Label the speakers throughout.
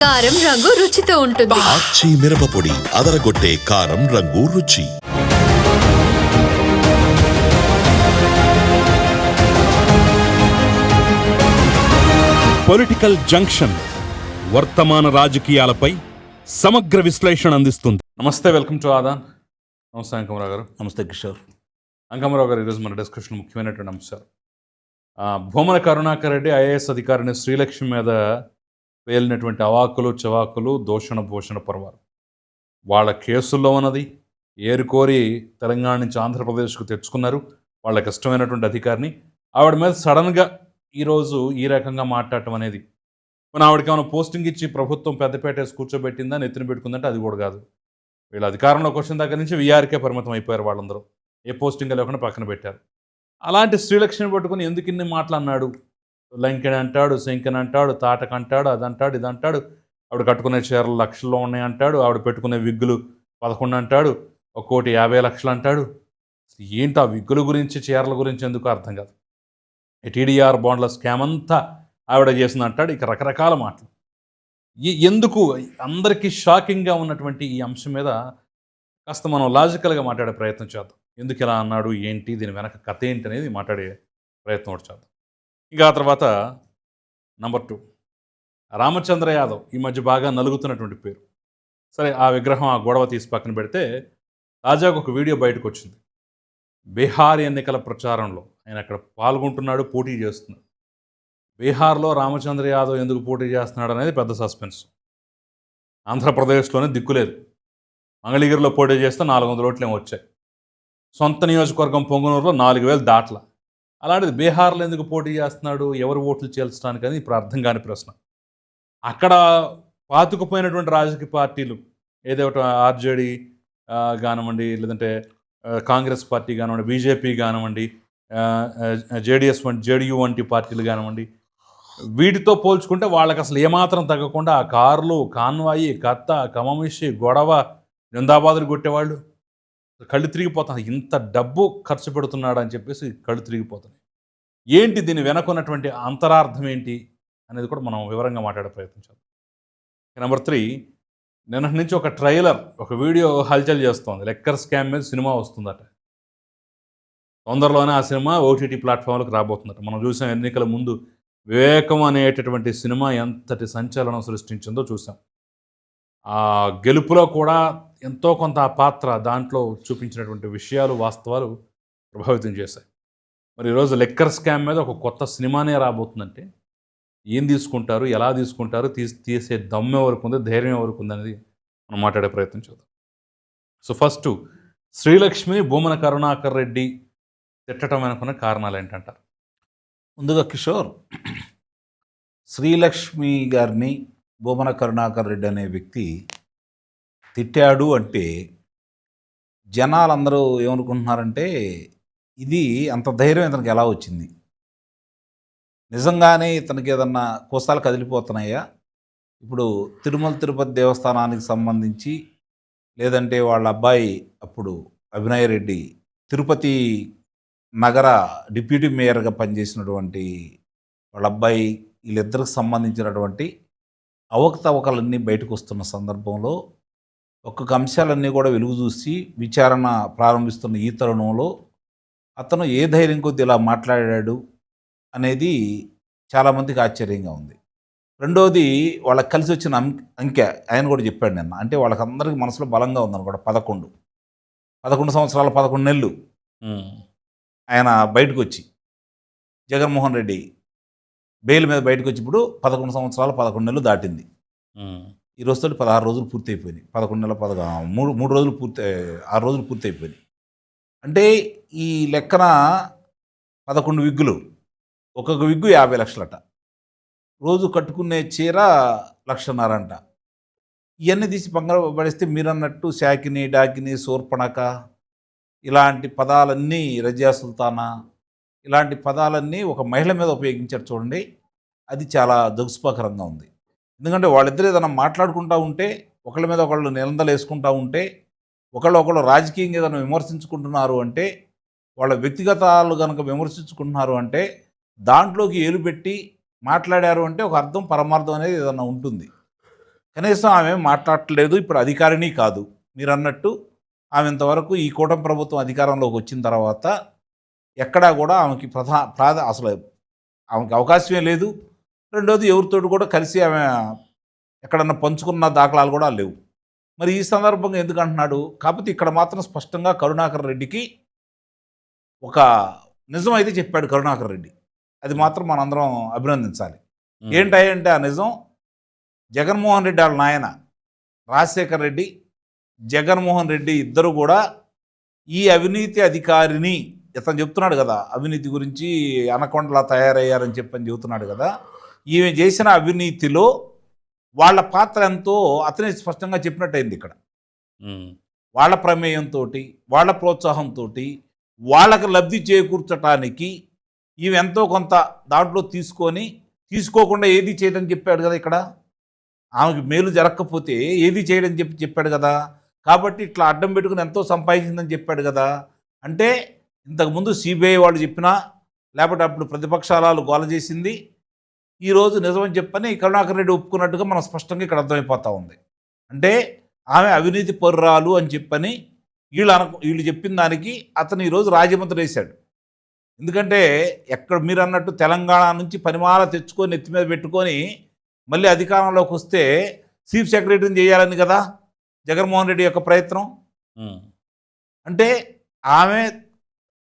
Speaker 1: కారం రంగు రుచితో ఉంటుంది.
Speaker 2: ఆచి మిరపపొడి అదరగొట్టే కారం రంగు రుచి.
Speaker 3: పొలిటికల్ జంక్షన్ వర్తమాన రాజకీయాలపై సమగ్ర విశ్లేషణ అందిస్తుంది.
Speaker 4: నమస్తే వెల్కమ్ టు ఆదాన్ నమస్తే అంకమరావు గారు.
Speaker 5: నమస్తే కిషోర్.
Speaker 4: అంకమరావు గారు ఈరోజు మన డిస్కషన్ ముఖ్యమైనటువంటి అంశాలు ఆ, భూమన కరుణాకర్ రెడ్డి ఐఏఎస్ అధికారిని శ్రీలక్ష్మి మీద పేలినటువంటి అవాకులు చవాకులు దోషణ భూషణ పర్వాలు వాళ్ళ కేసుల్లో ఉన్నది ఏరుకోరి తెలంగాణ నుంచి ఆంధ్రప్రదేశ్కు తెచ్చుకున్నారు వాళ్ళకి ఇష్టమైనటువంటి అధికారిని. ఆవిడ మీద సడన్గా ఈరోజు ఈ రకంగా మాట్లాడటం అనేది మన ఆవిడకి ఏమైనా పోస్టింగ్ ఇచ్చి ప్రభుత్వం పెద్దపేట వేసి కూర్చోబెట్టిందా నెత్తిన పెట్టుకుందంటే అది కూడా కాదు. వీళ్ళు అధికారంలోకి వచ్చిన దగ్గర నుంచి వీఆర్కే పరిమితం అయిపోయారు వాళ్ళందరూ. ఏ పోస్టింగ్ లేకుండా పక్కన పెట్టారు. అలాంటి శ్రీలక్ష్మిని పట్టుకుని ఎందుకు ఇన్ని మాట్లాడినాడు లంకెన్ అంటాడు శంకెన్ అంటాడు తాటక అంటాడు అది అంటాడు ఇది అంటాడు. ఆవిడ కట్టుకునే చీరలు లక్షల్లో ఉన్నాయి అంటాడు ఆవిడ పెట్టుకునే విగ్గులు పదకొండు అంటాడు ఒక కోటి యాభై లక్షలు అంటాడు. ఏంటి ఆ విగ్గుల గురించి చీరల గురించి ఎందుకు అర్థం కాదు. టీడీఆర్ బాండ్ల స్కామ్ అంతా ఆవిడ చేసింది అంటాడు ఇక రకరకాల మాటలు. ఈ ఎందుకు అందరికీ షాకింగ్గా ఉన్నటువంటి ఈ అంశం మీద కాస్త మనం లాజికల్గా మాట్లాడే ప్రయత్నం చేద్దాం. ఎందుకు ఇలా అన్నాడు ఏంటి దీని వెనక కథ ఏంటి అనేది మాట్లాడే ప్రయత్నం చేద్దాం. ఇంకా ఆ తర్వాత నంబర్ టూ రామచంద్ర యాదవ్ ఈ మధ్య బాగా నలుగుతున్నటువంటి పేరు. సరే ఆ విగ్రహం ఆ గొడవ తీసి పక్కన పెడితే తాజాగా ఒక వీడియో బయటకు వచ్చింది. బీహార్ ఎన్నికల ప్రచారంలో ఆయన అక్కడ పాల్గొంటున్నాడు పోటీ చేస్తున్నాడు. బీహార్లో రామచంద్ర యాదవ్ ఎందుకు పోటీ చేస్తున్నాడు అనేది పెద్ద సస్పెన్స్ ఆంధ్రప్రదేశ్లోనే దిక్కులేదు మంగళగిరిలో పోటీ చేస్తే నాలుగు వందల ఓట్లు వచ్చాయి. సొంత నియోజకవర్గం పొంగనూరులో నాలుగు వేలు దాట్ల. అలాంటిది బీహార్లో ఎందుకు పోటీ చేస్తున్నాడు? ఎవరు ఓట్లు చేల్చడానికి అని ఇప్పుడు అర్థం కాని ప్రశ్న. అక్కడ పాతుకుపోయినటువంటి రాజకీయ పార్టీలు ఏదో ఒకటి ఆర్జేడీ కానివ్వండి లేదంటే కాంగ్రెస్ పార్టీ కానివ్వండి బీజేపీ కానివ్వండి జేడిఎస్ వంటి జేడీయూ వంటి పార్టీలు కానివ్వండి వీటితో పోల్చుకుంటే వాళ్ళకి అసలు ఏమాత్రం తగ్గకుండా ఆ కార్లు కాన్వాయి కత్త కమమిషి గొడవ నిందాబాదులు కొట్టేవాళ్ళు. కళ్ళు తిరిగిపోతాయి. ఇంత డబ్బు ఖర్చు పెడుతున్నాడు అని చెప్పేసి కళ్ళు తిరిగిపోతున్నాయి. ఏంటి దీని వెనకున్నటువంటి అంతరార్థం ఏంటి అనేది కూడా మనం వివరంగా మాట్లాడే ప్రయత్నించాలి నెంబర్ త్రీ నిన్నటి నుంచి ఒక ట్రైలర్ ఒక వీడియో హల్చల్ చేస్తోంది. లెక్కర్ స్కామ్ మీద సినిమా వస్తుందట. తొందరలోనే ఆ సినిమా ఓటీటీ ప్లాట్ఫామ్లకు రాబోతుందట. మనం చూసాం ఎన్నికల ముందు వివేకం అనేటటువంటి సినిమా ఎంతటి సంచలనం సృష్టించిందో చూసాం. ఆ గెలుపులో కూడా ఎంతో కొంత పాత్ర దాంట్లో చూపించినటువంటి విషయాలు వాస్తవాలు ప్రభావితం చేశాయి. మరి ఈరోజు లెక్కర్ స్కామ్ మీద ఒక కొత్త సినిమానే రాబోతుందంటే ఏం తీసుకుంటారు ఎలా తీసుకుంటారు తీసి తీసే దమ్మె వరకు ఉంది ధైర్యం వరకు ఉంది అనేది మనం మాట్లాడే ప్రయత్నం చేద్దాం. సో ఫస్ట్ శ్రీలక్ష్మి భూమన కరుణాకర్ రెడ్డి తిట్టడం అనుకున్న కారణాలు ఏంటంటారు?
Speaker 5: ముందుగా కిషోర్ శ్రీలక్ష్మి గారిని భూమన కరుణాకర్ రెడ్డి అనే వ్యక్తి తిట్టాడు అంటే జనాలందరూ ఏమనుకుంటున్నారంటే ఇది అంత ధైర్యం ఇతనికి ఎలా వచ్చింది? నిజంగానే ఇతనికి ఏదన్నా కోసాలు కదిలిపోతున్నాయా? ఇప్పుడు తిరుమల తిరుపతి దేవస్థానానికి సంబంధించి లేదంటే వాళ్ళ అబ్బాయి అప్పుడు అభినయ్ రెడ్డి తిరుపతి నగర డిప్యూటీ మేయర్గా పనిచేసినటువంటి వాళ్ళ అబ్బాయి వీళ్ళిద్దరికి సంబంధించినటువంటి అవకతవకలన్నీ బయటకు వస్తున్న సందర్భంలో ఒక్కొక్క అంశాలన్నీ కూడా వెలుగు చూసి విచారణ ప్రారంభిస్తున్న ఈ తరుణంలో అతను ఏ ధైర్యం కొద్ది ఇలా మాట్లాడాడు అనేది చాలామందికి ఆశ్చర్యంగా ఉంది. రెండోది వాళ్ళకి కలిసి వచ్చిన అంకె ఆయన కూడా చెప్పాడు నిన్న. అంటే వాళ్ళకందరికీ మనసులో బలంగా ఉందనుకోండి పదకొండు. పదకొండు సంవత్సరాల పదకొండు నెలలు ఆయన బయటకు వచ్చి జగన్మోహన్ రెడ్డి బెయిల్ మీద బయటకు వచ్చి ఇప్పుడు పదకొండు సంవత్సరాలు పదకొండు నెలలు దాటింది. ఈ రోజుతో పదహారు రోజులు పూర్తి అయిపోయినాయి పదకొండు నెలల పదకొ మూడు మూడు రోజులు పూర్తి ఆరు రోజులు పూర్తి అయిపోయినాయి అంటే ఈ లెక్కన పదకొండు విగ్గులు ఒక్కొక్క విగ్గు యాభై లక్షలట. రోజు కట్టుకునే చీర లక్షన్నర అంట ఇవన్నీ తీసి పంగ పడేస్తే మీరన్నట్టు శాకిని డాకిని శూర్పణక ఇలాంటి పదాలన్నీ రజియా సుల్తానా ఇలాంటి పదాలన్నీ ఒక మహిళ మీద ఉపయోగించారు చూడండి. అది చాలా దుగుస్పాకరంగా ఉంది. ఎందుకంటే వాళ్ళిద్దరు ఏదైనా మాట్లాడుకుంటూ ఉంటే ఒకళ్ళ మీద ఒకళ్ళు నిలందలు వేసుకుంటూ ఉంటే ఒకళ్ళు ఒకళ్ళు రాజకీయంగా ఏదైనా విమర్శించుకుంటున్నారు అంటే వాళ్ళ వ్యక్తిగతాలు కనుక విమర్శించుకుంటున్నారు అంటే దాంట్లోకి ఏలుపెట్టి మాట్లాడారు అంటే ఒక అర్థం పరమార్థం అనేది ఏదన్నా ఉంటుంది. కనీసం ఆమె మాట్లాడట్లేదు ఇప్పుడు అధికారిని కాదు. మీరు అన్నట్టు ఆమె ఇంతవరకు ఈ కూటమి ప్రభుత్వం అధికారంలోకి వచ్చిన తర్వాత ఎక్కడా కూడా ఆమెకి ప్రధా ప్రాధ అసలు ఆమెకి అవకాశమే లేదు. రెండోది ఎవరితోటి కూడా కలిసి ఆమె ఎక్కడన్నా పంచుకున్న దాఖలాలు కూడా లేవు. మరి ఈ సందర్భంగా ఎందుకు అంటున్నాడు? కాకపోతే ఇక్కడ మాత్రం స్పష్టంగా కరుణాకర్ రెడ్డికి ఒక నిజం అయితే చెప్పాడు కరుణాకర్ రెడ్డి. అది మాత్రం మనందరం అభినందించాలి. ఏంటంటే ఆ నిజం? జగన్మోహన్ రెడ్డి వాళ్ళ నాయన రాజశేఖర్ రెడ్డి జగన్మోహన్ రెడ్డి ఇద్దరు కూడా ఈ అవినీతి అధికారిని ఇతను చెప్తున్నాడు కదా అవినీతి గురించి అనకొండలా తయారయ్యారని చెప్పని చెబుతున్నాడు కదా ఈమె చేసిన అవినీతిలో వాళ్ళ పాత్ర ఎంతో అతనే స్పష్టంగా చెప్పినట్టయింది ఇక్కడ. వాళ్ళ ప్రమేయంతో వాళ్ళ ప్రోత్సాహంతో వాళ్ళకి లబ్ధి చేకూర్చటానికి ఈమె ఎంతో కొంత దాంట్లో తీసుకొని తీసుకోకుండా ఏది చేయదని చెప్పాడు కదా ఇక్కడ? ఆమెకి మేలు జరగకపోతే ఏది చేయడని చెప్పి చెప్పాడు కదా? కాబట్టి ఇట్లా అడ్డం పెట్టుకుని ఎంతో సంపాదించిందని చెప్పాడు కదా? అంటే ఇంతకుముందు సిబిఐ వాళ్ళు చెప్పినా లేకపోతే అప్పుడు ప్రతిపక్షాలు గోల చేసింది ఈరోజు నిజమని చెప్పని కరుణాకర్ రెడ్డి ఒప్పుకున్నట్టుగా మనం స్పష్టంగా ఇక్కడ అర్థమైపోతా ఉంది. అంటే ఆమె అవినీతి పరురాలు అని చెప్పని వీళ్ళు అన వీళ్ళు చెప్పిన దానికి అతను ఈరోజు రాజమంత్రి వేశాడు. ఎందుకంటే ఎక్కడ మీరు అన్నట్టు తెలంగాణ నుంచి పనిమాల తెచ్చుకొని నెత్తి మీద పెట్టుకొని మళ్ళీ అధికారంలోకి వస్తే చీఫ్ సెక్రటరీని చేయాలని కదా జగన్మోహన్ రెడ్డి యొక్క ప్రయత్నం. అంటే ఆమె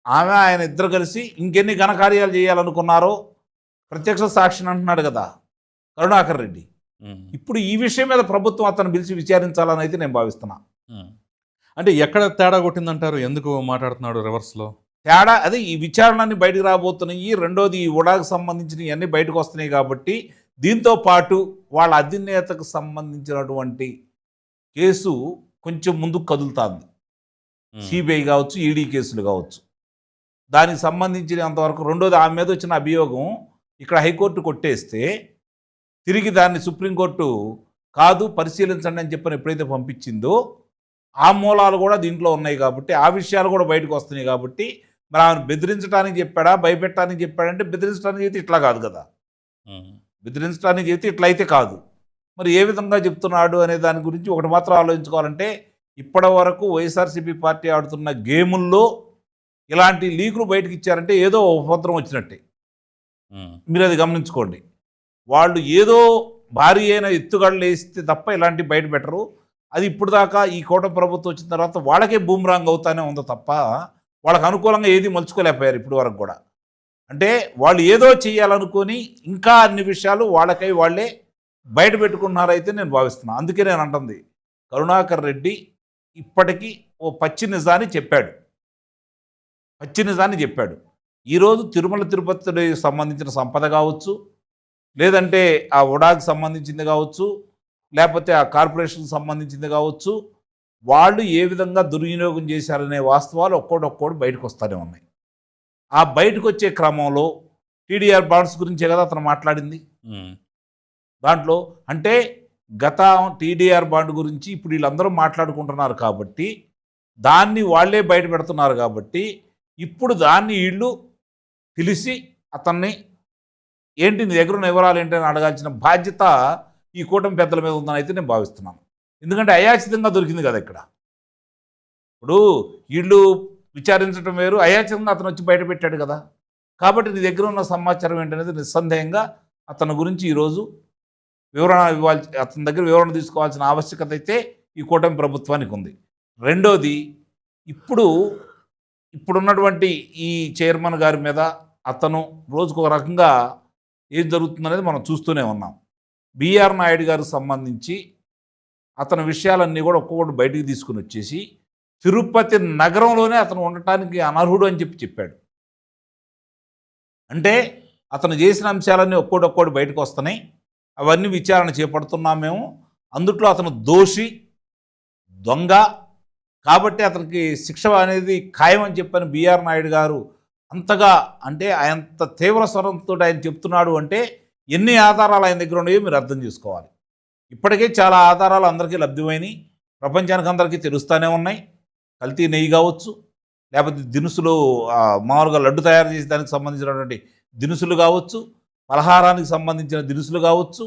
Speaker 5: ఆమె ఆయన ఇద్దరు కలిసి ఇంకెన్ని ఘనకార్యాలు చేయాలనుకున్నారో ప్రత్యక్ష సాక్షిని అంటున్నాడు కదా కరుణాకర్ రెడ్డి. ఇప్పుడు ఈ విషయం మీద ప్రభుత్వం అతను పిలిచి విచారించాలని అయితే నేను భావిస్తున్నా.
Speaker 4: అంటే ఎక్కడ తేడా కొట్టిందంటారు ఎందుకు మాట్లాడుతున్నాడు రివర్స్లో
Speaker 5: తేడా అదే ఈ విచారణని బయటకు రాబోతున్నాయి రెండోది ఈ ఉడాకు సంబంధించినవి అన్నీ బయటకు వస్తున్నాయి కాబట్టి దీంతో పాటు వాళ్ళ అధినేతకు సంబంధించినటువంటి కేసు కొంచెం ముందుకు కదులుతుంది. సిబిఐ కావచ్చు ఈడీ కేసులు కావచ్చు దానికి సంబంధించినంతవరకు రెండోది ఆమె మీద వచ్చిన అభియోగం ఇక్కడ హైకోర్టు కొట్టేస్తే తిరిగి దాన్ని సుప్రీంకోర్టు కాదు పరిశీలించండి అని చెప్పని ఎప్పుడైతే పంపించిందో ఆ మూలాలు కూడా దీంట్లో ఉన్నాయి కాబట్టి ఆ విషయాలు కూడా బయటకు వస్తున్నాయి కాబట్టి మరి ఆమెను బెదిరించడానికి చెప్పాడా భయపెట్టడానికి చెప్పాడంటే బెదిరించడానికి అయితే ఇట్లా కాదు కదా. బెదిరించడానికి చెప్తే ఇట్లా అయితే కాదు మరి ఏ విధంగా చెప్తున్నాడు అనే దాని గురించి ఒకటి మాత్రం ఆలోచించుకోవాలంటే ఇప్పటి వరకు వైఎస్ఆర్సీపీ పార్టీ ఆడుతున్న గేముల్లో ఇలాంటి లీకులు బయటకు ఇచ్చారంటే ఏదో ఉపద్రం వచ్చినట్టే. మీరు అది గమనించుకోండి. వాళ్ళు ఏదో భారీ అయిన ఎత్తుగడలు వేస్తే తప్ప ఇలాంటి బయట పెట్టరు. అది ఇప్పుడు దాకా ఈ కోట ప్రభుత్వం వచ్చిన తర్వాత వాళ్ళకే బూమ్రాంగ్ అవుతానే ఉందో తప్ప వాళ్ళకు అనుకూలంగా ఏది మలుచుకోలేకపోయారు ఇప్పటి వరకు కూడా. అంటే వాళ్ళు ఏదో చేయాలనుకొని ఇంకా అన్ని విషయాలు వాళ్ళకై వాళ్ళే బయట పెట్టుకున్నారైతే నేను భావిస్తున్నాను అందుకే నేను అంటుంది. కరుణాకర్ రెడ్డి ఇప్పటికీ ఓ పచ్చి నిజాన్ని చెప్పాడు. పచ్చి నిజాన్ని చెప్పాడు. ఈరోజు తిరుమల తిరుపతికి సంబంధించిన సంపద కావచ్చు లేదంటే ఆ ఉడాకి సంబంధించింది కావచ్చు లేకపోతే ఆ కార్పొరేషన్కి సంబంధించింది కావచ్చు వాళ్ళు ఏ విధంగా దుర్వినియోగం చేశారనే వాస్తవాలు ఒక్కోటొక్కోటి బయటకు వస్తూనే ఉన్నాయి ఆ బయటకు వచ్చే క్రమంలో టీడీఆర్ బాండ్స్ గురించే కదా అతను మాట్లాడింది. దాంట్లో అంటే గత టీడీఆర్ బాండ్ గురించి ఇప్పుడు వీళ్ళందరూ మాట్లాడుకుంటున్నారు కాబట్టి దాన్ని వాళ్ళే బయట పెడుతున్నారు కాబట్టి ఇప్పుడు దాన్ని వీళ్ళు పిలిచి అతన్ని ఏంటి నీ దగ్గర ఉన్న వివరాలు ఏంటి? అని అడగాల్సిన బాధ్యత ఈ కూటమి పెద్దల మీద ఉందని అయితే నేను భావిస్తున్నాను. ఎందుకంటే అయాచితంగా దొరికింది కదా ఇక్కడ. ఇప్పుడు వీళ్ళు విచారించడం వేరు అయాచితంగా అతను వచ్చి బయట పెట్టాడు కదా. కాబట్టి నీ దగ్గర ఉన్న సమాచారం ఏంటనేది నిస్సందేహంగా అతని గురించి ఈరోజు వివరణ ఇవ్వాలి అతని దగ్గర వివరణ తీసుకోవాల్సిన ఆవశ్యకత అయితే ఈ కూటమి ప్రభుత్వానికి ఉంది. రెండోది ఇప్పుడు ఇప్పుడున్నటువంటి ఈ చైర్మన్ గారి మీద అతను రోజుకు ఒక రకంగా ఏం జరుగుతుందనేది మనం చూస్తూనే ఉన్నాం. బీఆర్ నాయుడు గారికి సంబంధించి అతని విషయాలన్నీ కూడా ఒక్కొక్కటి బయటికి తీసుకుని వచ్చేసి తిరుపతి నగరంలోనే అతను ఉండటానికి అనర్హుడు అని చెప్పి చెప్పాడు. అంటే అతను చేసిన అంశాలన్నీ ఒక్కోటి బయటకు వస్తున్నాయి. అవన్నీ విచారణ చేపడుతున్నాం మేము. అందుట్లో అతను దోషి దొంగ కాబట్టి అతనికి శిక్ష అనేది ఖాయం అని చెప్పని బీఆర్ నాయుడు గారు అంతగా అంటే అంత తీవ్ర స్వరంతో ఆయన చెప్తున్నాడు అంటే ఎన్ని ఆధారాలు ఆయన దగ్గర ఉన్నాయో మీరు అర్థం చేసుకోవాలి. ఇప్పటికే చాలా ఆధారాలు అందరికీ లభ్యమైనవి ప్రపంచానికి అందరికీ తెలుస్తూనే ఉన్నాయి. కల్తీ నెయ్యి కావచ్చు లేకపోతే దినుసులు మామూలుగా లడ్డు తయారు చేసే దానికి సంబంధించినటువంటి దినుసులు కావచ్చు పలహారానికి సంబంధించిన దినుసులు కావచ్చు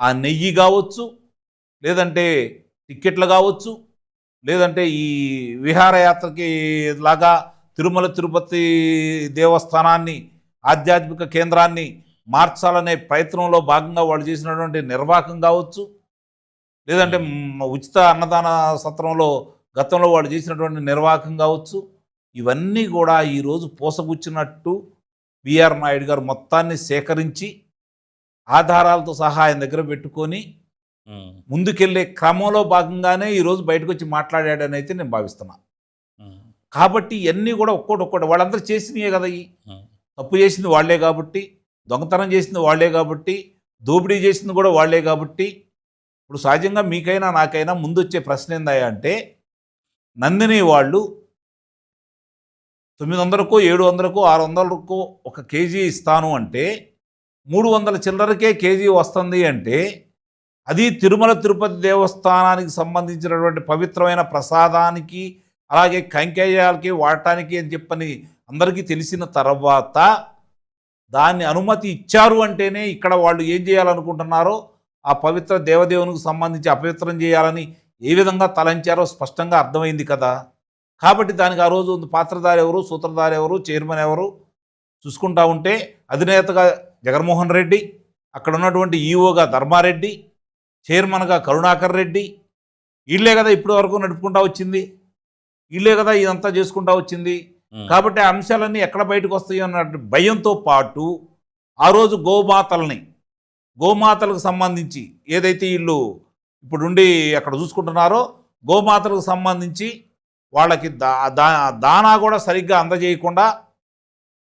Speaker 5: ఆ నెయ్యి కావచ్చు లేదంటే టిక్కెట్లు కావచ్చు లేదంటే ఈ విహారయాత్రకి లాగా తిరుమల తిరుపతి దేవస్థానాన్ని ఆధ్యాత్మిక కేంద్రాన్ని మార్చాలనే ప్రయత్నంలో భాగంగా వాళ్ళు చేసినటువంటి నిర్వాహకం కావచ్చు లేదంటే ఉచిత అన్నదాన సత్రంలో గతంలో వాళ్ళు చేసినటువంటి నిర్వాహకం కావచ్చు. ఇవన్నీ కూడా ఈరోజు పోసగుచ్చినట్టు బిఆర్ నాయుడు గారు మొత్తాన్ని సేకరించి ఆధారాలతో సహా ఆయన దగ్గర పెట్టుకొని ముందుకెళ్ళే క్రమంలో భాగంగానే ఈరోజు బయటకు వచ్చి మాట్లాడాడని అయితే నేను భావిస్తున్నా.
Speaker 4: ఉమ్,
Speaker 5: కాబట్టి ఇవన్నీ కూడా ఒక్కోటి ఒక్కోటి వాళ్ళందరూ చేసినవే కదా ఈ. తప్పు చేసింది వాళ్ళే కాబట్టి దొంగతనం చేసింది వాళ్ళే కాబట్టి దోపిడీ చేసింది కూడా వాళ్ళే కాబట్టి ఇప్పుడు సహజంగా మీకైనా నాకైనా ముందు వచ్చే ప్రశ్న ఏందయ్యా అంటే నందిని వాళ్ళు తొమ్మిది వందలకో ఏడు వందలకో ఆరు వందలకో ఒక కేజీ ఇస్తాను అంటే మూడు వందల చిల్లరకే కేజీ వస్తుంది అంటే అది తిరుమల తిరుపతి దేవస్థానానికి సంబంధించినటువంటి పవిత్రమైన ప్రసాదానికి అలాగే కంకేయాలకి వాడటానికి అని చెప్పని అందరికీ తెలిసిన తర్వాత దాన్ని అనుమతి ఇచ్చారు అంటేనే ఇక్కడ వాళ్ళు ఏం చేయాలనుకుంటున్నారో ఆ పవిత్ర దేవదేవునికి సంబంధించి అపవిత్రం చేయాలని ఏ విధంగా తలంచారో స్పష్టంగా అర్థమైంది కదా. కాబట్టి దానికి ఆ రోజు పాత్రధారి ఎవరు సూత్రధారి ఎవరు చైర్మన్ ఎవరు చూసుకుంటా ఉంటే అధినేతగా జగన్మోహన్ రెడ్డి అక్కడ ఉన్నటువంటి ఈఓగా ధర్మారెడ్డి చైర్మన్గా కరుణాకర్ రెడ్డి వీళ్ళే కదా ఇప్పటి వరకు నడుపుకుంటా వచ్చింది. వీళ్ళే కదా ఇదంతా చేసుకుంటా వచ్చింది. కాబట్టి ఆ అంశాలన్నీ ఎక్కడ బయటకు వస్తాయి అన్న భయంతో పాటు ఆ రోజు గోమాతల్ని గోమాతలకు సంబంధించి ఏదైతే వీళ్ళు ఇప్పుడుండి అక్కడ చూసుకుంటున్నారో గోమాతలకు సంబంధించి వాళ్ళకి దా దా- దానా కూడా సరిగ్గా అందజేయకుండా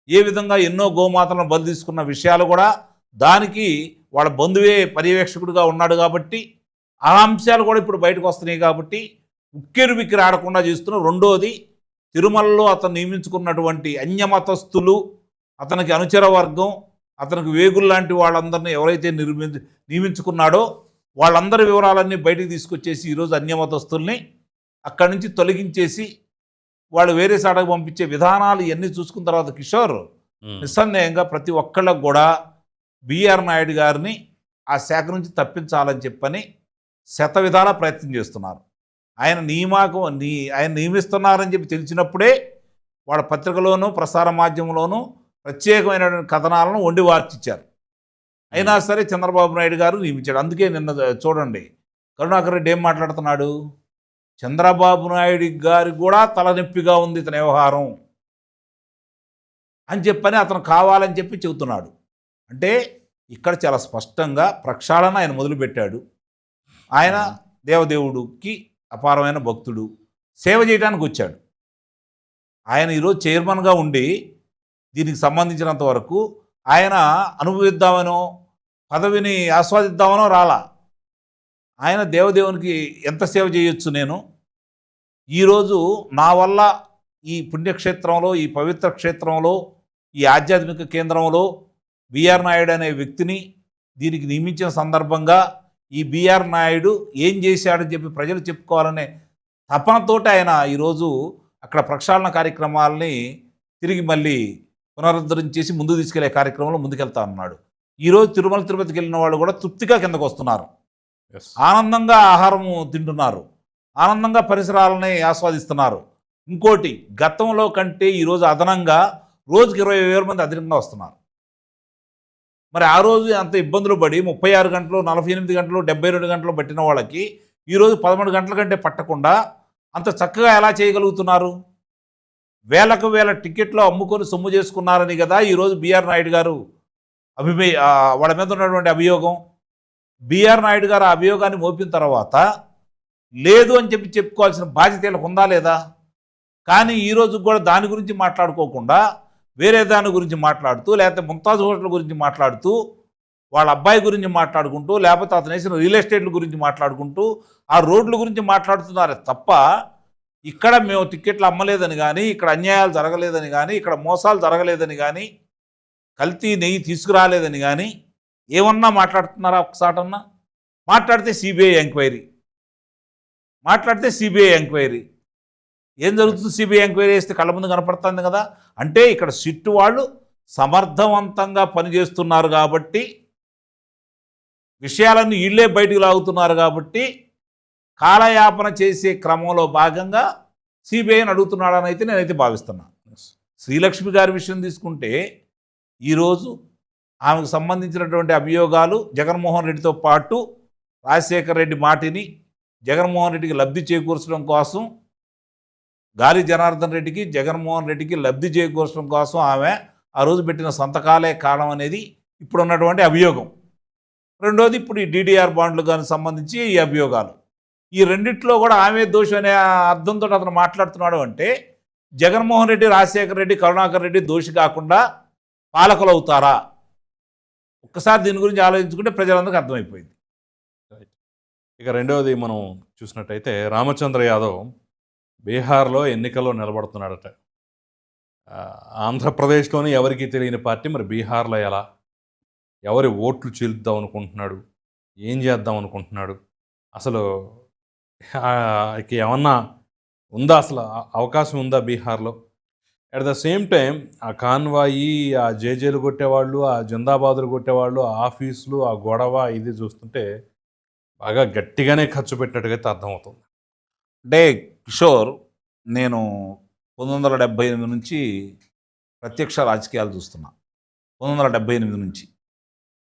Speaker 5: ఏ విధంగా ఎన్నో గోమాతలను బలి తీసుకున్న విషయాలు కూడా దానికి వాళ్ళ బంధువే పర్యవేక్షకుడిగా ఉన్నాడు కాబట్టి ఆ అంశాలు కూడా ఇప్పుడు బయటకు వస్తున్నాయి కాబట్టి ఉక్కిరి బిక్కిరి ఆడకుండా చేస్తున్న రెండోది తిరుమలలో అతను నియమించుకున్నటువంటి అన్యమతస్థులు అతనికి అనుచర వర్గం అతనికి వేగులు లాంటి వాళ్ళందరినీ ఎవరైతే నిర్మించి నియమించుకున్నాడో వాళ్ళందరి వివరాలన్నీ బయటికి తీసుకొచ్చేసి ఈరోజు అన్యమతస్థుల్ని అక్కడి నుంచి తొలగించేసి వాళ్ళు వేరే సాటకు పంపించే విధానాలు ఇవన్నీ చూసుకున్న తర్వాత కిషోర్. నిస్సందేహంగా ప్రతి ఒక్కళ్ళకు కూడా బిఆర్ నాయుడు గారిని ఆ శాఖ నుంచి తప్పించాలని చెప్పని శత విధాల ప్రయత్నం చేస్తున్నారు ఆయన నియమాకం నీ ఆయన నియమిస్తున్నారని చెప్పి తెలిసినప్పుడే వాళ్ళ పత్రికలోనూ ప్రసార మాధ్యమంలోనూ ప్రత్యేకమైనటువంటి కథనాలను వండి వార్చిచ్చారు. అయినా సరే చంద్రబాబు నాయుడు గారు నియమించాడు. అందుకే నిన్న చూడండి కరుణాకర్ రెడ్డి ఏం మాట్లాడుతున్నాడు? చంద్రబాబు నాయుడు గారికి కూడా తలనొప్పిగా ఉంది ఇతని వ్యవహారం అని చెప్పని అతను కావాలని చెప్పి చెబుతున్నాడు. అంటే ఇక్కడ చాలా స్పష్టంగా ప్రక్షాళన ఆయన మొదలుపెట్టాడు. ఆయన దేవదేవుడికి అపారమైన భక్తుడు. సేవ చేయడానికి వచ్చాడు. ఆయన ఈరోజు చైర్మన్గా ఉండి దీనికి సంబంధించినంత వరకు ఆయన అనుభవిద్దామనో పదవిని ఆస్వాదిద్దామనో రాలా. ఆయన దేవదేవునికి ఎంత సేవ చేయొచ్చు నేను? ఈరోజు నా వల్ల ఈ పుణ్యక్షేత్రంలో ఈ పవిత్ర క్షేత్రంలో ఈ ఆధ్యాత్మిక కేంద్రంలో బిఆర్ నాయుడు అనే వ్యక్తిని దీనికి నియమించిన సందర్భంగా ఈ బిఆర్ నాయుడు ఏం చేశాడని చెప్పి ప్రజలు చెప్పుకోవాలనే తపనతోటి ఆయన ఈరోజు అక్కడ ప్రక్షాళన కార్యక్రమాలని తిరిగి మళ్ళీ పునరుద్ధరించేసి ముందుకు తీసుకెళ్ళే కార్యక్రమంలో ముందుకెళ్తా ఉన్నాడు. ఈరోజు తిరుమల తిరుపతికి వెళ్ళిన వాళ్ళు కూడా తృప్తిగా కిందకు వస్తున్నారు. ఆనందంగా ఆహారము తింటున్నారు. ఆనందంగా పరిసరాలని ఆస్వాదిస్తున్నారు. ఇంకోటి గతంలో కంటే ఈరోజు అదనంగా రోజుకి ఇరవై వేల మంది అధికంగా వస్తున్నారు. మరి ఆ రోజు అంత ఇబ్బందులు పడి ముప్పై ఆరు గంటలు నలభై ఎనిమిది గంటలు డెబ్బై రెండు గంటలు పట్టిన వాళ్ళకి ఈరోజు పదమూడు గంటల కంటే పట్టకుండా అంత చక్కగా ఎలా చేయగలుగుతున్నారు? వేలకు వేల టికెట్లు అమ్ముకొని సొమ్ము చేసుకున్నారని కదా ఈరోజు బీఆర్ నాయుడు గారు అభిమే వాళ్ళ మీద ఉన్నటువంటి అభియోగం. బీఆర్ నాయుడు గారు ఆ అభియోగాన్ని మోపిన తర్వాత లేదు అని చెప్పి చెప్పుకోవాల్సిన బాధ్యత వీళ్ళకు ఉందా లేదా? కానీ ఈ కూడా దాని గురించి మాట్లాడుకోకుండా వేరే దాని గురించి మాట్లాడుతూ లేకపోతే ముంతాజ్ హోటల్ గురించి మాట్లాడుతూ వాళ్ళ అబ్బాయి గురించి మాట్లాడుకుంటూ లేకపోతే అతను వేసిన రియల్ ఎస్టేట్ల గురించి మాట్లాడుకుంటూ ఆ రోడ్ల గురించి మాట్లాడుతున్నారు తప్ప ఇక్కడ మేము టిక్కెట్లు అమ్మలేదని కానీ ఇక్కడ అన్యాయాలు జరగలేదని కానీ ఇక్కడ మోసాలు జరగలేదని కానీ కల్తీ నెయ్యి తీసుకురాలేదని కానీ ఏమన్నా మాట్లాడుతున్నారా ఒకసాటన్నా? మాట్లాడితే సిబిఐ ఎంక్వైరీ. మాట్లాడితే సిబిఐ ఎంక్వైరీ. ఏం జరుగుతుంది? సిబిఐ ఎంక్వైరీ చేస్తే కళ్ళ ముందు కనపడుతుంది కదా. అంటే ఇక్కడ సిట్టు వాళ్ళు సమర్థవంతంగా పనిచేస్తున్నారు కాబట్టి విషయాలన్నీ వీళ్ళే బయటకు లాగుతున్నారు కాబట్టి కాలయాపన చేసే క్రమంలో భాగంగా సిబిఐని అడుగుతున్నాడని అయితే నేనైతే భావిస్తున్నాను శ్రీలక్ష్మి గారి విషయం తీసుకుంటే ఈరోజు ఆమెకు సంబంధించినటువంటి అభియోగాలు జగన్మోహన్ రెడ్డితో పాటు రాజశేఖర రెడ్డి మాటిని జగన్మోహన్ రెడ్డికి లబ్ధి చేకూర్చడం కోసం గాలి జనార్దన్ రెడ్డికి జగన్మోహన్ రెడ్డికి లబ్ధి చేకూర్చడం కోసం ఆమె ఆ రోజు పెట్టిన సంతకాలే కారణం అనేది ఇప్పుడు ఉన్నటువంటి అభియోగం. రెండోది ఇప్పుడు ఈ డీడీఆర్ బాండ్లు కానీ సంబంధించి ఈ అభియోగాలు. ఈ రెండిట్లో కూడా ఆమె దోషం అనే అర్థంతో అతను మాట్లాడుతున్నాడు అంటే జగన్మోహన్ రెడ్డి రాజశేఖర రెడ్డి కరుణాకర్ రెడ్డి దోషి కాకుండా పాలకులు అవుతారా? ఒక్కసారి దీని గురించి ఆలోచించుకుంటే ప్రజలందరికీ అర్థమైపోయింది.
Speaker 4: ఇక రెండవది మనం చూసినట్టయితే రామచంద్ర యాదవ్ బీహార్లో ఎన్నికల్లో నిలబడుతున్నాడట. ఆ, ఆంధ్రప్రదేశ్లోని ఎవరికి తెలియని పార్టీ మరి బీహార్లో ఎలా? ఎవరి ఓట్లు చీల్చుదాం అనుకుంటున్నాడు? ఏం చేద్దాం అనుకుంటున్నాడు? అసలు ఆ, ఏమన్నా ఉందా అసలు? అవకాశం ఉందా బీహార్లో? అట్ ద సేమ్ టైం ఆ కాన్వాయి ఆ జేజేలు కొట్టేవాళ్ళు ఆ జిందాబాదులు కొట్టేవాళ్ళు ఆ ఆఫీసులు ఆ గొడవ ఇది చూస్తుంటే బాగా గట్టిగానే ఖర్చు పెట్టినట్టుగా అయితే అర్థమవుతుంది.
Speaker 5: డే కిషోర్ నేను పంతొమ్మిది వందల డెబ్బై ఎనిమిది నుంచి ప్రత్యక్ష రాజకీయాలు చూస్తున్నా. పంతొమ్మిది వందల డెబ్బై ఎనిమిది నుంచి.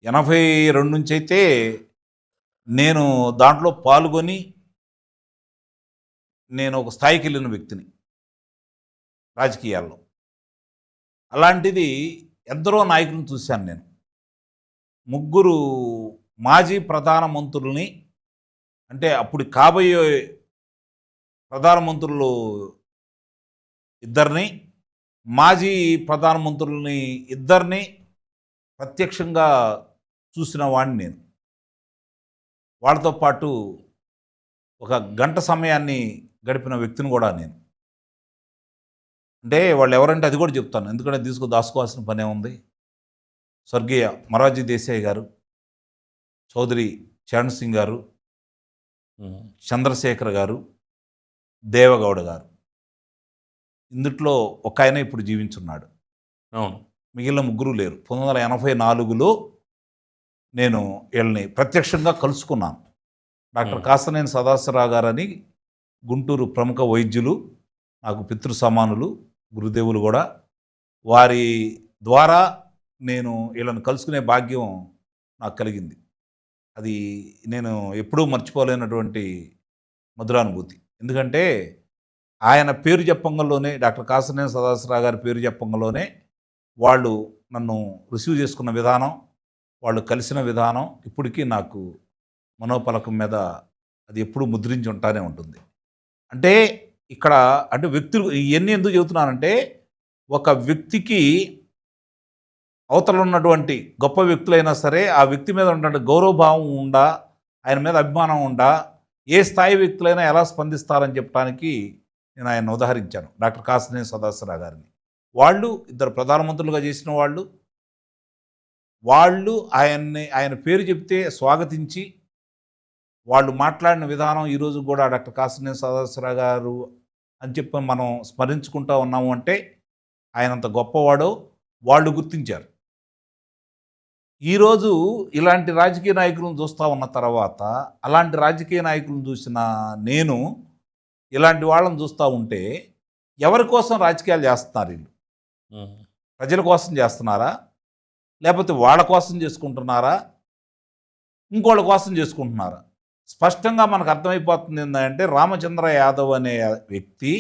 Speaker 5: ఎనభై రెండు నుంచి అయితే నేను దాంట్లో పాల్గొని నేను ఒక స్థాయికి వెళ్ళిన వ్యక్తిని రాజకీయాల్లో. అలాంటిది ఎందరో నాయకులను చూశాను నేను. ముగ్గురు మాజీ ప్రధానమంత్రుల్ని అంటే అప్పుడు కాబోయే ప్రధానమంత్రులు ఇద్దరిని మాజీ ప్రధానమంత్రుల్ని ఇద్దరిని ప్రత్యక్షంగా చూసిన వాడిని నేను. వాళ్ళతో పాటు ఒక గంట సమయాన్ని గడిపిన వ్యక్తిని కూడా నేను. అంటే వాళ్ళు ఎవరంటే అది కూడా చెప్తాను. ఎందుకంటే తీసుకు దాచుకోవాల్సిన పనే ఉంది స్వర్గీయ మొరార్జీ దేశాయ్ గారు చౌదరి చరణ్ సింగ్ గారు చంద్రశేఖర్ గారు దేవగౌడ గారు. ఇందుట్లో ఒక ఆయన ఇప్పుడు జీవించున్నాడు.
Speaker 4: అవును.
Speaker 5: మిగిలిన ముగ్గురు లేరు. పంతొమ్మిది వందల ఎనభై నాలుగులో నేను వీళ్ళని ప్రత్యక్షంగా కలుసుకున్నాను. డాక్టర్. కాసనేని సదాశివరావు గారని గుంటూరు ప్రముఖ వైద్యులు నాకు పితృ సమానులు గురుదేవులు కూడా. వారి ద్వారా నేను వీళ్ళని కలుసుకునే భాగ్యం నాకు కలిగింది. అది నేను ఎప్పుడూ మర్చిపోలేనటువంటి మధురానుభూతి. ఎందుకంటే ఆయన పేరు చెప్పంగంలోనే డాక్టర్ కాసనేని సదాశివరావు గారి పేరు చెప్పంగంలోనే వాళ్ళు నన్ను రిసీవ్ చేసుకున్న విధానం వాళ్ళు కలిసిన విధానం ఇప్పటికీ నాకు మనోపలకం మీద అది ఎప్పుడు ముద్రించి ఉంటానే ఉంటుంది. అంటే ఇక్కడ అంటే వ్యక్తులు ఇవన్నీ ఎందుకు చెబుతున్నానంటే ఒక వ్యక్తికి అవతల ఉన్నటువంటి గొప్ప వ్యక్తులైనా సరే ఆ వ్యక్తి మీద ఉన్నటువంటి గౌరవభావం ఉండా ఆయన మీద అభిమానం ఉండా ఏ స్థాయి వ్యక్తులైనా ఎలా స్పందిస్తారని చెప్పడానికి నేను ఆయన ఉదాహరించాను. డాక్టర్ కాసినేని సదాశివరావు గారిని. వాళ్ళు ఇద్దరు ప్రధానమంత్రులుగా చేసిన వాళ్ళు వాళ్ళు ఆయన్ని ఆయన పేరు చెప్తే స్వాగతించి వాళ్ళు మాట్లాడిన విధానం ఈరోజు కూడా డాక్టర్ కాసినేని సదాశివరావు గారు అని చెప్పి మనం స్మరించుకుంటూ ఉన్నాము అంటే ఆయన అంత గొప్పవాడో వాళ్ళు గుర్తించారు. ఈరోజు ఇలాంటి రాజకీయ నాయకులను చూస్తూ ఉన్న తర్వాత అలాంటి రాజకీయ నాయకులను చూసిన నేను ఇలాంటి వాళ్ళని చూస్తూ ఉంటే ఎవరి కోసం రాజకీయాలు చేస్తున్నారు వీళ్ళు? ప్రజల కోసం చేస్తున్నారా? లేకపోతే వాళ్ళ కోసం చేసుకుంటున్నారా? ఇంకోళ్ళ కోసం చేసుకుంటున్నారా? స్పష్టంగా మనకు అర్థమైపోతుంది ఏంటంటే రామచంద్ర యాదవ్ అనే వ్యక్తి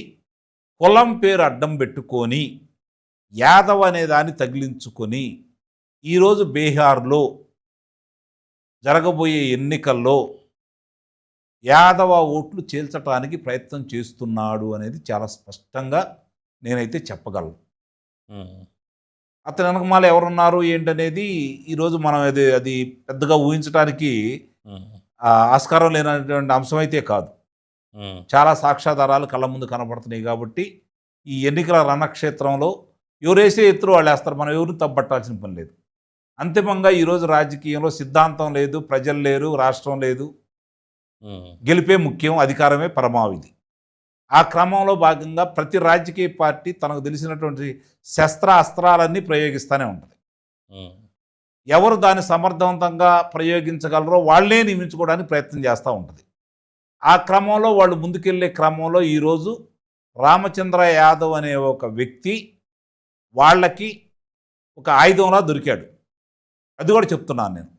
Speaker 5: కులం పేరు అడ్డం పెట్టుకొని యాదవ్ అనే దాన్ని తగిలించుకొని ఈరోజు బీహార్లో జరగబోయే ఎన్నికల్లో యాదవ ఓట్లు చేల్చడానికి ప్రయత్నం చేస్తున్నాడు అనేది చాలా స్పష్టంగా నేనైతే చెప్పగలను. అతని వెనకమాల ఎవరున్నారు ఏంటనేది ఈరోజు మనం అది అది పెద్దగా ఊహించడానికి ఆస్కారం లేనటువంటి అంశం అయితే కాదు. చాలా సాక్ష్యాధారాలు కళ్ళ ముందు కనపడుతున్నాయి కాబట్టి ఈ ఎన్నికల రణక్షేత్రంలో ఎవరేసే ఎత్తులు వాళ్ళు వేస్తారు మనం ఎవరు తప్పట్టాల్సిన పని లేదు. అంతిమంగా ఈరోజు రాజకీయంలో సిద్ధాంతం లేదు ప్రజలు లేరు రాష్ట్రం లేదు. గెలిపే ముఖ్యం అధికారమే పరమావధి. ఆ క్రమంలో భాగంగా ప్రతి రాజకీయ పార్టీ తనకు తెలిసినటువంటి శస్త్ర అస్త్రాలన్నీ ప్రయోగిస్తూనే ఉంటుంది. ఎవరు దాన్ని సమర్థవంతంగా ప్రయోగించగలరో వాళ్ళే నియమించుకోవడానికి ప్రయత్నం చేస్తూ ఉంటుంది. ఆ క్రమంలో వాళ్ళు ముందుకెళ్ళే క్రమంలో ఈరోజు రామచంద్ర యాదవ్ అనే ఒక వ్యక్తి వాళ్ళకి ఒక ఆయుధంలా దొరికాడు. అది కూడా చెప్తున్నాను నేను.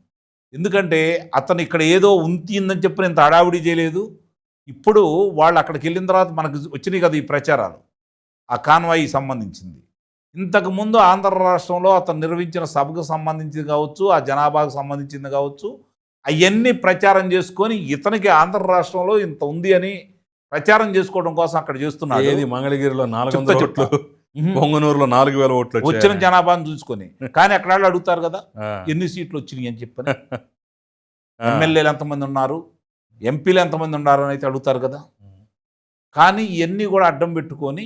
Speaker 5: ఎందుకంటే అతను ఇక్కడ ఏదో ఉంచిందని చెప్పి ఇంత హడావిడి చేయలేదు. ఇప్పుడు వాళ్ళు అక్కడికి వెళ్ళిన తర్వాత మనకు వచ్చినాయి కదా ఈ ప్రచారాలు ఆ కాన్వాయి సంబంధించింది. ఇంతకుముందు ఆంధ్ర రాష్ట్రంలో అతను నిర్వహించిన సభకు సంబంధించింది కావచ్చు ఆ జనాభాకు సంబంధించింది కావచ్చు అవన్నీ ప్రచారం చేసుకొని ఇతనికి ఆంధ్ర రాష్ట్రంలో ఇంత ఉంది అని ప్రచారం చేసుకోవడం కోసం అక్కడ చేస్తున్నాడు.
Speaker 4: ఏది మంగళగిరిలో నాలుగు
Speaker 5: చెప్తా,
Speaker 4: పొంగనూరులో నాలుగు వేల ఓట్లు
Speaker 5: వచ్చిన. జనాభాను చూసుకొని కానీ వాళ్ళు అడుగుతారు కదా. ఎన్ని సీట్లు వచ్చినాయి అని చెప్పని. ఎమ్మెల్యేలు ఎంతమంది ఉన్నారు ఎంపీలు ఎంతమంది ఉన్నారు అని అయితే అడుగుతారు కదా కానీ ఇవన్నీ కూడా అడ్డం పెట్టుకొని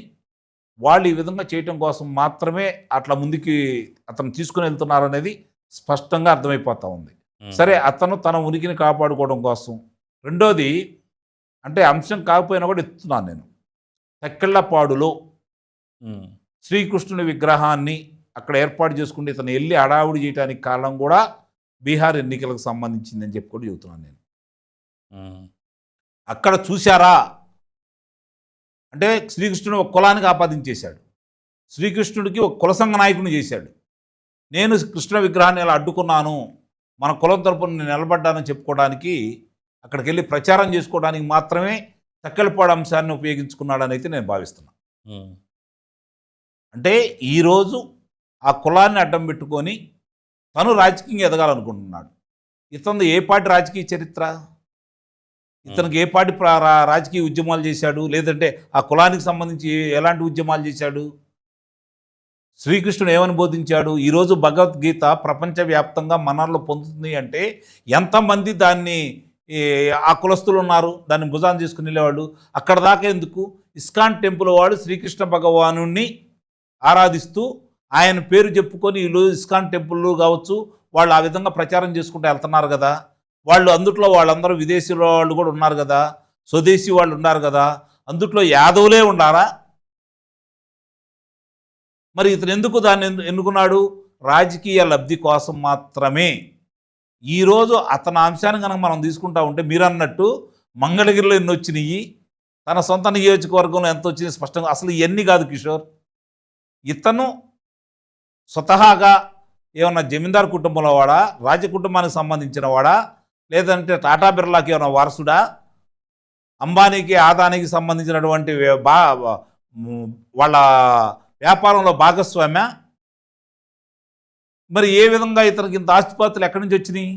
Speaker 5: వాళ్ళు ఈ విధంగా చేయటం కోసం మాత్రమే అట్లా ముందుకి అతను తీసుకుని వెళ్తున్నారు అనేది స్పష్టంగా అర్థమైపోతా ఉంది. సరే అతను తన ఉనికిని కాపాడుకోవడం కోసం రెండోది అంటే అంశం కాకపోయినా కూడా ఎత్తున్నాను నేను తెక్కెళ్ళపాడులో. శ్రీకృష్ణుని విగ్రహాన్ని అక్కడ ఏర్పాటు చేసుకుంటే ఇతను వెళ్ళి హడావుడి చేయడానికి కారణం కూడా బీహార్ ఎన్నికలకు సంబంధించిందని చెప్పి కూడా చెబుతున్నాను నేను. అక్కడ చూశారా? అంటే శ్రీకృష్ణుడు ఒక కులానికి ఆపాదించేశాడు శ్రీకృష్ణుడికి ఒక కుల సంఘ నాయకుని చేశాడు. నేను కృష్ణ విగ్రహాన్ని ఇలా అడ్డుకున్నాను మన కులం తరపున నేను నిలబడ్డానని చెప్పుకోవడానికి అక్కడికి వెళ్ళి ప్రచారం చేసుకోవడానికి మాత్రమే తక్కలపాడు అంశాన్ని ఉపయోగించుకున్నాడని అయితే నేను భావిస్తున్నాను. అంటే ఈరోజు ఆ కులాన్ని అడ్డం పెట్టుకొని తను రాజకీయంగా ఎదగాలనుకుంటున్నాడు. ఇతను ఏ పార్టీ రాజకీయ చరిత్ర? ఇతనికి ఏ పార్టీ రాజకీయ ఉద్యమాలు చేశాడు? లేదంటే ఆ కులానికి సంబంధించి ఎలాంటి ఉద్యమాలు చేశాడు? శ్రీకృష్ణుడు ఏమని బోధించాడు? ఈరోజు భగవద్గీత ప్రపంచవ్యాప్తంగా మనర్లో పొందుతుంది అంటే ఎంతమంది దాన్ని ఆ కులస్తులు ఉన్నారు? దాన్ని భుజాన్ని తీసుకుని వెళ్ళేవాళ్ళు. అక్కడ దాకా ఎందుకు? ఇస్కాన్ టెంపుల్ వాడు శ్రీకృష్ణ భగవాను ఆరాధిస్తూ ఆయన పేరు చెప్పుకొని ఈరోజు ఇస్కాన్ టెంపుల్ కావచ్చు వాళ్ళు ఆ విధంగా ప్రచారం చేసుకుంటూ వెళ్తున్నారు కదా. వాళ్ళు అందుట్లో వాళ్ళందరూ విదేశీయుల వాళ్ళు కూడా ఉన్నారు కదా. స్వదేశీ వాళ్ళు ఉన్నారు కదా. అందుట్లో యాదవులే ఉండారా? మరి ఇతను ఎందుకు దాన్ని ఎన్నుకున్నాడు? రాజకీయ లబ్ధి కోసం మాత్రమే. ఈరోజు అతని అంశాన్ని కనుక మనం తీసుకుంటా ఉంటే మీరు అన్నట్టు మంగళగిరిలో ఎన్ని వచ్చినాయి. తన సొంత నియోజకవర్గంలో ఎంత వచ్చినాయి స్పష్టంగా అసలు ఇవన్నీ కాదు కిషోర్. ఇతను స్వతహాగా ఏమన్నా జమీందార్ కుటుంబంలో వాడా? రాజ కుటుంబానికి సంబంధించిన వాడా? లేదంటే టాటా బిర్లాకి ఏమైనా వారసుడా? అంబానీకి ఆదానికి సంబంధించినటువంటి బా వాళ్ళ వ్యాపారంలో భాగస్వామ్య? మరి ఏ విధంగా ఇతనికి ఇంత ఆస్తిపాస్తులు ఎక్కడి నుంచి వచ్చినాయి?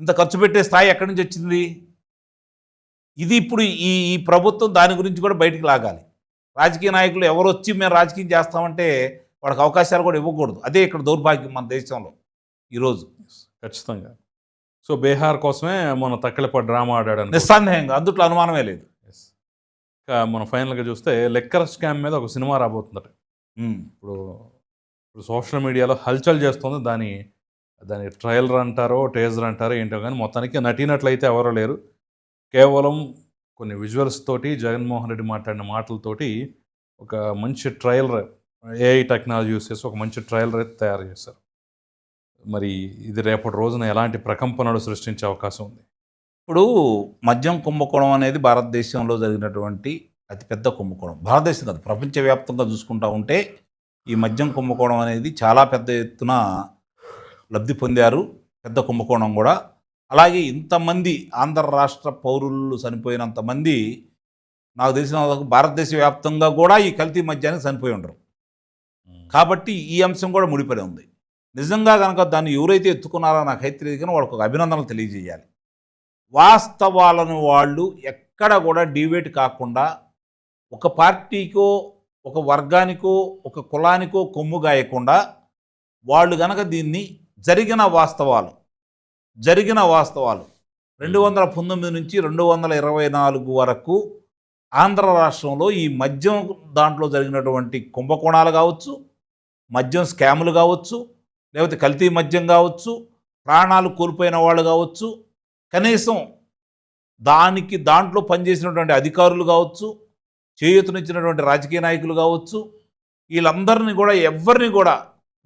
Speaker 5: ఇంత ఖర్చు పెట్టే స్థాయి ఎక్కడి నుంచి వచ్చింది? ఇది ఇప్పుడు ఈ ఈ ప్రభుత్వం దాని గురించి కూడా బయటికి లాగాలి. రాజకీయ నాయకులు ఎవరు వచ్చి మేము రాజకీయం చేస్తామంటే వాళ్ళకి అవకాశాలు కూడా ఇవ్వకూడదు. అదే ఇక్కడ దౌర్భాగ్యం మన దేశంలో ఈరోజు
Speaker 4: ఖచ్చితంగా. సో బీహార్ కోసమే మన తక్కలపాటు డ్రామా ఆడాడు.
Speaker 5: నిస్సందేహంగా అందుట్లో అనుమానమే లేదు.
Speaker 4: మనం ఫైనల్గా చూస్తే లెక్కర్ స్కామ్ మీద ఒక సినిమా రాబోతుందట. ఇప్పుడు ఇప్పుడు సోషల్ మీడియాలో హల్చల్ చేస్తుంది. దాని దాని ట్రయలర్ అంటారో టేజర్ అంటారో ఏంటో కానీ మొత్తానికి నటినట్లయితే ఎవరో లేరు. కేవలం కొన్ని విజువల్స్ తోటి జగన్మోహన్ రెడ్డి మాట్లాడిన మాటలతోటి ఒక మంచి ట్రయలర్ ఏఐ టెక్నాలజీ యూస్ చేసి ఒక మంచి ట్రయలర్ అయితే తయారు చేశారు. మరి ఇది రేపటి రోజున ఎలాంటి ప్రకంపనలు సృష్టించే అవకాశం ఉంది?
Speaker 5: ఇప్పుడు మద్యం కుంభకోణం అనేది భారతదేశంలో జరిగినటువంటి అతిపెద్ద కుంభకోణం. భారతదేశం కాదు ప్రపంచవ్యాప్తంగా చూసుకుంటా ఉంటే ఈ మద్యం కుంభకోణం అనేది చాలా పెద్ద ఎత్తున లబ్ధి పొందారు. పెద్ద కుంభకోణం కూడా అలాగే ఇంతమంది ఆంధ్ర రాష్ట్ర పౌరులు చనిపోయినంత మంది నాకు తెలిసిన భారతదేశ వ్యాప్తంగా కూడా ఈ కల్తీ మద్యానికి చనిపోయి ఉండరు. కాబట్టి ఈ అంశం కూడా ముడిపడి ఉంది. నిజంగా కనుక దాన్ని ఎవరైతే ఎత్తుకున్నారో నాకైతే తెలియదు కానీ వాళ్ళకు ఒక అభినందనలు తెలియజేయాలి. వాస్తవాలను వాళ్ళు ఎక్కడ కూడా డివేట్ కాకుండా ఒక పార్టీకో ఒక వర్గానికో ఒక కులానికో కొమ్ము గాయకుండా వాళ్ళు గనక దీన్ని జరిగిన వాస్తవాలు జరిగిన వాస్తవాలు. రెండు వందల పంతొమ్మిది నుంచి రెండు వందల ఇరవై నాలుగు వరకు ఆంధ్ర రాష్ట్రంలో ఈ మద్యం దాంట్లో జరిగినటువంటి కుంభకోణాలు కావచ్చు మద్యం స్కాములు కావచ్చు లేకపోతే కల్తీ మద్యం కావచ్చు ప్రాణాలు కోల్పోయిన వాళ్ళు కావచ్చు కనీసం దానికి దాంట్లో పనిచేసినటువంటి అధికారులు కావచ్చు చేయూతనిచ్చినటువంటి రాజకీయ నాయకులు కావచ్చు వీళ్ళందరినీ కూడా ఎవరిని కూడా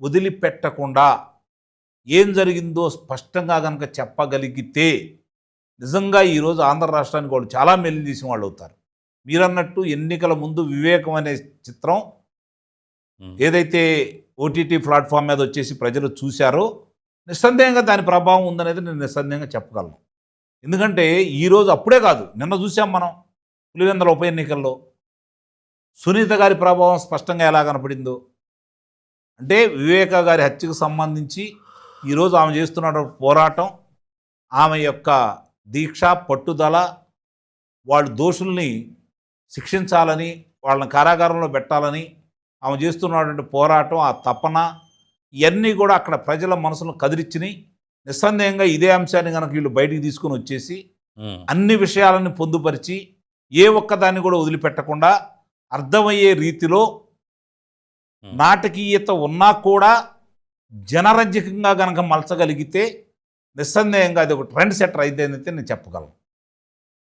Speaker 5: వదిలిపెట్టకుండా ఏం జరిగిందో స్పష్టంగా కనుక చెప్పగలిగితే నిజంగా ఈరోజు ఆంధ్ర రాష్ట్రానికి వాళ్ళు చాలా మేలు చేసిన వాళ్ళు అవుతారు. మీరన్నట్టు ఎన్నికల ముందు వివేకం అనే చిత్రం. ఏదైతే ఓటీటీ ప్లాట్ఫామ్ మీద వచ్చేసి ప్రజలు చూశారో నిస్సందేహంగా దాని ప్రభావం ఉందనేది నేను నిస్సందేహంగా చెప్పగలను. ఎందుకంటే ఈరోజు అప్పుడే కాదు నిన్న చూసాం మనం పులివెందల ఉప ఎన్నికల్లో. సునీత గారి ప్రభావం స్పష్టంగా ఎలా కనపడిందో. అంటే వివేక గారి హత్యకు సంబంధించి ఈరోజు ఆమె చేస్తున్న పోరాటం ఆమె యొక్క దీక్ష పట్టుదల వాళ్ళు దోషుల్ని శిక్షించాలని వాళ్ళని కారాగారంలో పెట్టాలని ఆమె చేస్తున్నటువంటి పోరాటం ఆ తపన ఇవన్నీ కూడా అక్కడ ప్రజల మనసును కదిలిచ్చినాయి నిస్సందేహంగా ఇదే అంశాన్ని కనుక వీళ్ళు బయటికి తీసుకొని వచ్చేసి. అన్ని విషయాలను పొందుపరిచి ఏ ఒక్కదాన్ని కూడా వదిలిపెట్టకుండా అర్థమయ్యే రీతిలో. నాటకీయత ఉన్నా కూడా జనరంజకంగా కనుక మలచగలిగితే నిస్సందేహంగా అది ఒక ట్రెండ్ సెట్టర్ అయితే అయితే నేను చెప్పగలను.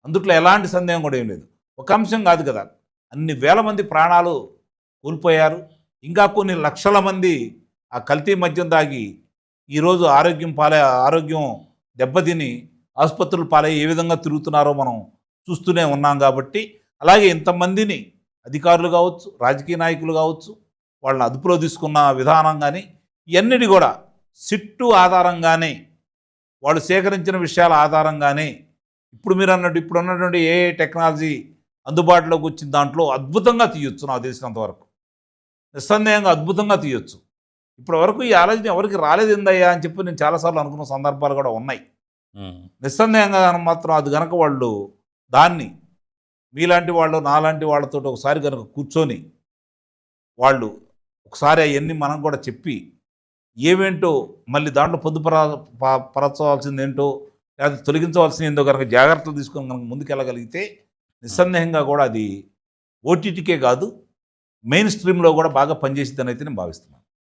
Speaker 5: అందుట్లో ఎలాంటి సందేహం కూడా ఏం లేదు. ఒక అంశం కాదు కదా అన్ని వేల మంది ప్రాణాలు కోల్పోయారు. ఇంకా కొన్ని లక్షల మంది ఆ కల్తీ మద్యం దాగి ఈరోజు ఆరోగ్యం పాలే ఆరోగ్యం దెబ్బతిని ఆసుపత్రులు పాలై ఏ విధంగా తిరుగుతున్నారో మనం చూస్తూనే ఉన్నాం కాబట్టి అలాగే ఇంతమందిని అధికారులు కావచ్చు రాజకీయ నాయకులు కావచ్చు వాళ్ళని అదుపులో తీసుకున్న విధానం కానీ ఇవన్నిటి కూడా సిట్టు ఆధారంగానే వాళ్ళు సేకరించిన విషయాల ఆధారంగానే ఇప్పుడు మీరు అన్నట్టు ఇప్పుడు ఉన్నటువంటి ఏ టెక్నాలజీ అందుబాటులోకి వచ్చిన దాంట్లో అద్భుతంగా తీయొచ్చు నాకు తెలిసినంత వరకు నిస్సందేహంగా అద్భుతంగా తీయొచ్చు. ఇప్పటి వరకు ఈ ఆలోచన ఎవరికి రాలేదిందయ్యా అని చెప్పి నేను చాలాసార్లు అనుకున్న సందర్భాలు కూడా ఉన్నాయి. నిస్సందేహంగా మాత్రం అది గనక వాళ్ళు దాన్ని మీలాంటి వాళ్ళు నాలాంటి వాళ్ళతో ఒకసారి కనుక కూర్చొని వాళ్ళు ఒకసారి అవన్నీ మనం కూడా చెప్పి ఏమేంటో మళ్ళీ దాంట్లో పొందుపరా ప- పరచవలసింది ఏంటో లేదా తొలగించవలసింది ఏందో కనుక జాగ్రత్తలు తీసుకొని కనుక ముందుకెళ్ళగలిగితే నిస్సందేహంగా కూడా అది ఓటీటీకే కాదు మెయిన్ స్ట్రీమ్లో కూడా బాగా పనిచేసిద్దని అయితే నేను భావిస్తున్నాను